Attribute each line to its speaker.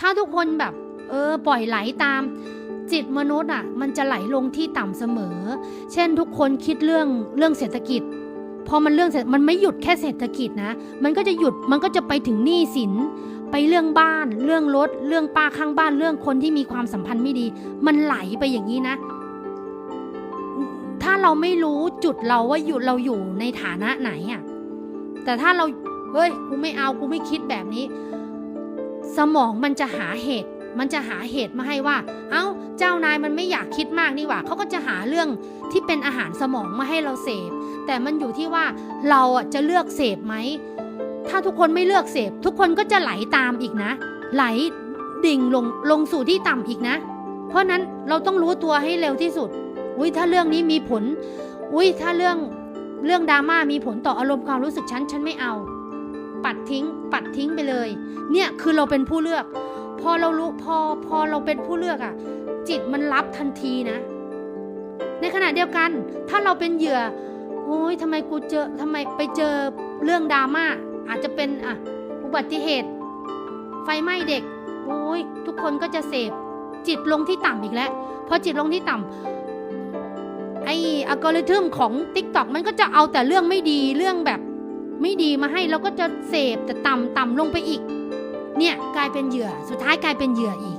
Speaker 1: ถ้าทุกคนแบบ เออ ปล่อยไหลตาม จิตมนุษย์อะ มันจะไหลลงที่ต่ำเสมอ เช่นทุกคนคิดเรื่องเรื่องเศรษฐกิจพอมันเรื่องเศรษฐมันไม่หยุดแค่เศรษฐกิจนะ มันก็จะหยุดมันก็จะไปถึงหนี้สิน ไปเรื่องบ้าน เรื่องรถ เรื่องป้าข้างบ้านเรื่องคนที่มีความสัมพันธ์ไม่ดี มันไหลไปอย่างนี้นะ ถ้าเราไม่รู้จุดเราว่าอยู่เราอยู่ในฐานะไหนอะแต่ถ้าเราเฮ้ยกูไม่เอากูไม่คิดแบบนี้ มองมันจะหาเหตุ มันจะหาเหตุมาให้ว่า เอ้า เจ้านายมันไม่อยากคิดมากนี่หว่าเขาก็จะหาเรื่องที่เป็นอาหารสมองมาให้เราเสพ แต่มันอยู่ที่ว่าเราจะเลือกเสพไหม ถ้าทุกคนไม่เลือกเสพ ทุกคนก็จะไหลตามอีกนะ ไหลดิ่งลงลงสู่ที่ต่ำอีกนะ เพราะนั้นเราต้องรู้ตัวให้เร็วที่สุด อุ้ยถ้าเรื่องนี้มีผล อุ้ยถ้าเรื่องเรื่องดราม่ามีผลต่ออารมณ์ความรู้สึกฉันฉันไม่เอา ปัดทิ้ง ปัดทิ้งไปเลย เนี่ยคือเราเป็นผู้เลือก พอเรารู้พอพอเราเป็นผู้เลือกอะจิตมันรับทันทีนะ ในขณะเดียวกัน ถ้าเราเป็นเหยื่อโอ้ยทำไมกูเจอทำไมไปเจอเรื่องดราม่าอาจจะเป็นอะอุบัติเหตุ ไฟไหม้เด็กโอ้ยทุกคนก็จะเสพจิตลงที่ต่ำอีกแล้วพอจิตลงที่ต่ำไอ้อัลกอริทึมของ t ิ k t o k มันก็จะเอาแต่เรื่องไม่ดีเรื่องแบบ ไม่ดีมาให้เราก็จะเสพแต่ต่ำต่ำลงไปอีก เนี่ยกลายเป็นเหยื่อ สุดท้ายกลายเป็นเหยื่ออีก